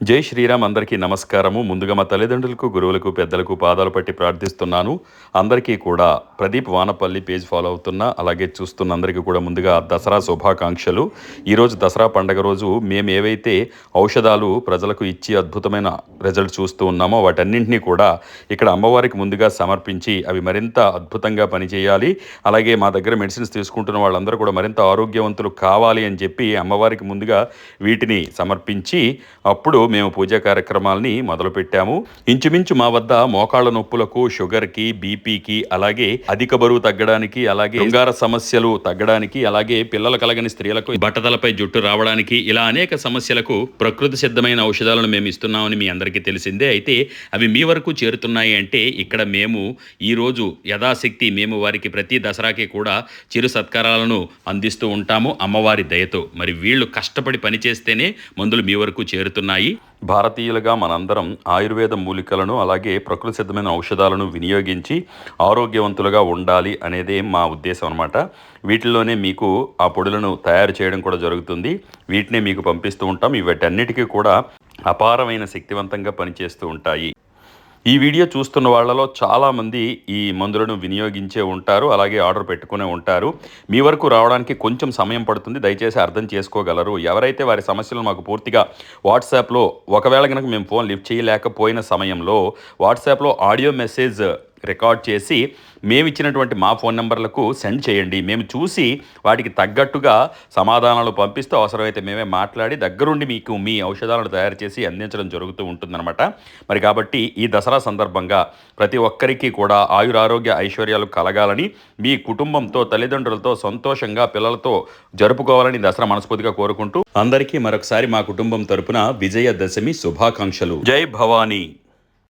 జై శ్రీరామ్ అందరికీ నమస్కారము. ముందుగా మా తల్లిదండ్రులకు గురువులకు పెద్దలకు పాదాలు పట్టి ప్రార్థిస్తున్నాను. అందరికీ కూడా ప్రదీప్ వానపల్లి పేజ్ ఫాలో అవుతున్న అలాగే చూస్తున్న అందరికీ కూడా ముందుగా దసరా శుభాకాంక్షలు. ఈరోజు దసరా పండగ రోజు మేము ఏవైతే ఔషధాలు ప్రజలకు ఇచ్చి అద్భుతమైన రిజల్ట్ చూస్తూ ఉన్నామో వాటన్నింటినీ కూడా ఇక్కడ అమ్మవారికి ముందుగా సమర్పించి అవి మరింత అద్భుతంగా పనిచేయాలి. అలాగే మా దగ్గర మెడిసిన్స్ తీసుకుంటున్న వాళ్ళందరూ కూడా మరింత ఆరోగ్యవంతులు కావాలి అని చెప్పి అమ్మవారికి ముందుగా వీటిని సమర్పించి అప్పుడు మేము పూజా కార్యక్రమాలని మొదలుపెట్టాము. ఇంచుమించు మా వద్ద మోకాళ్ళ నొప్పులకు షుగర్కి బీపీకి అలాగే అధిక బరువు తగ్గడానికి అలాగే శృంగార సమస్యలు తగ్గడానికి అలాగే పిల్లలు కలగని స్త్రీలకు బట్టతలపై జుట్టు రావడానికి ఇలా అనేక సమస్యలకు ప్రకృతి సిద్ధమైన ఔషధాలను మేము ఇస్తున్నామని మీ అందరికీ తెలిసిందే. అయితే అవి మీ వరకు చేరుతున్నాయి అంటే ఇక్కడ మేము ఈరోజు యథాశక్తి మేము వారికి ప్రతి దసరాకి కూడా చిరు సత్కారాలను అందిస్తూ ఉంటాము. అమ్మవారి దయతో. మరి వీళ్ళు కష్టపడి పనిచేస్తేనే మందులు మీ వరకు చేరుతున్నాయి. భారతీయులుగా మనందరం ఆయుర్వేద మూలికలను అలాగే ప్రకృతి సిద్ధమైన ఔషధాలను వినియోగించి ఆరోగ్యవంతులుగా ఉండాలి అనేదే మా ఉద్దేశం అనమాట వీటిల్లోనే మీకు ఆ పొడులను తయారు చేయడం కూడా జరుగుతుంది. వీటినే మీకు పంపిస్తూ ఉంటాం. వీటన్నిటికీ కూడా అపారమైన శక్తివంతంగా పనిచేస్తూ ఉంటాయి. ఈ వీడియో చూస్తున్న వాళ్ళలో చాలామంది ఈ మందులను వినియోగించే ఉంటారు అలాగే ఆర్డర్ పెట్టుకునే ఉంటారు. మీ వరకు రావడానికి కొంచెం సమయం పడుతుంది దయచేసి అర్థం చేసుకోగలరు. ఎవరైతే వారి సమస్యలు మాకు పూర్తిగా వాట్సాప్లో ఒకవేళ కనుక మేము ఫోన్ లిఫ్ట్ చేయలేకపోయిన సమయంలో వాట్సాప్లో ఆడియో మెసేజ్ రికార్డ్ చేసి మేము ఇచ్చినటువంటి మా ఫోన్ నెంబర్లకు సెండ్ చేయండి. మేము చూసి వాటికి తగ్గట్టుగా సమాధానాలు పంపిస్తూ అవసరమైతే మేమే మాట్లాడి దగ్గరుండి మీకు మీ ఔషధాలను తయారు చేసి అందించడం జరుగుతూ ఉంటుందన్నమాట. మరి కాబట్టి ఈ దసరా సందర్భంగా ప్రతి ఒక్కరికి కూడా ఆయురారోగ్య ఐశ్వర్యాలు కలగాలని మీ కుటుంబంతో తల్లిదండ్రులతో సంతోషంగా పిల్లలతో జరుపుకోవాలని దసరా మనస్ఫూర్తిగా కోరుకుంటూ అందరికీ మరొకసారి మా కుటుంబం తరపున విజయదశమి శుభాకాంక్షలు. జై భవానీ.